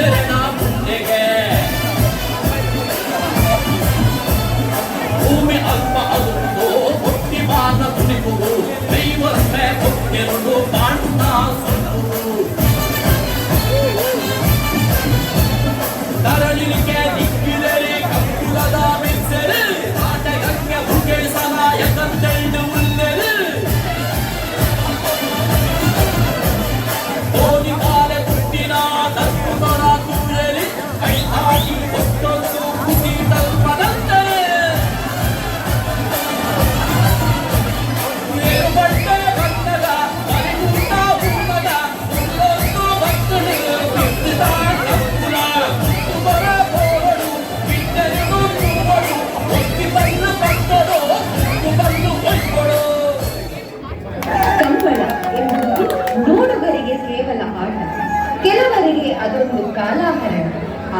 Ele não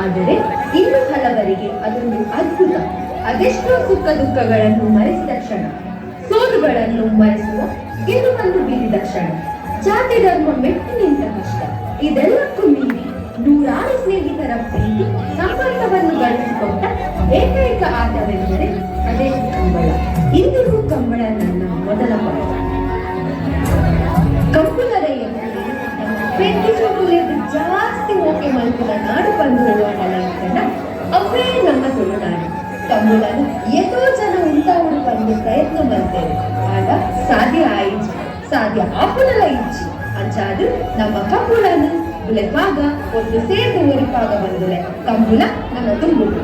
ಆದರೆ ಇನ್ನು ಹಲವರಿಗೆ ಅದೊಂದು ಅದ್ಭುತ. ಅದೆಷ್ಟೋ ಸುಖ ದುಃಖಗಳನ್ನು ಮರೆಸಿದ ಕ್ಷಣ. ಸೋಲುಗಳನ್ನು ಮರೆಸುವ ಒಂದು ಬೀರಿದ ಕ್ಷಣ. ಜಾತಿ ಧರ್ಮ ಮೆಟ್ಟಿ ನಿಂತ ಕಷ್ಟ ಇದೆಲ್ಲಕ್ಕೂ ಮೀರಿ ನೂರಾರು ಸ್ನೇಹಿತರ ಪ್ರೀತಿ ಸಂಪರ್ಕವನ್ನು ಗಳಿಸಿಕೊಟ್ಟ ಏಕೈಕ ಆಟವೆಂದರೆ ಅದೇ ಕಂಬಳ. ಇಂದಿಗೂ ಕಂಬಳ ನನ್ನ ಮೊದಲ ಪಾಠ ಜಾಸ್ತಿ ಓಕೆ ಮಲ್ಪುಲ ನಾಡು ಬಂದು ಹೋಗಲಂಕನ ಅವೇ ನಮ್ಮ ತುಳುನಾಡು ಕಂಬುಳನು ಎಷ್ಟೋ ಜನ ಉಂಟಾವುದು ಬಂದು ಪ್ರಯತ್ನ ಮಾಡ್ತೇವೆ ಆಗ ಸಾಧ್ಯ ಆಯಿತು ಸಾಧ್ಯ ಆಪುನಲ ಇಚ್ಚಿ ಅಂಚಾದು ನಮ್ಮ ಕಂಬುಳನು ಬುಲೆಪಾಗ ಒಂದು ಸೇರ್ದು ಒರಿಪಾಗ ಬಂದುಲೆ ಕಂಬುಳ ನಮ್ಮ ತುಂಬುಡು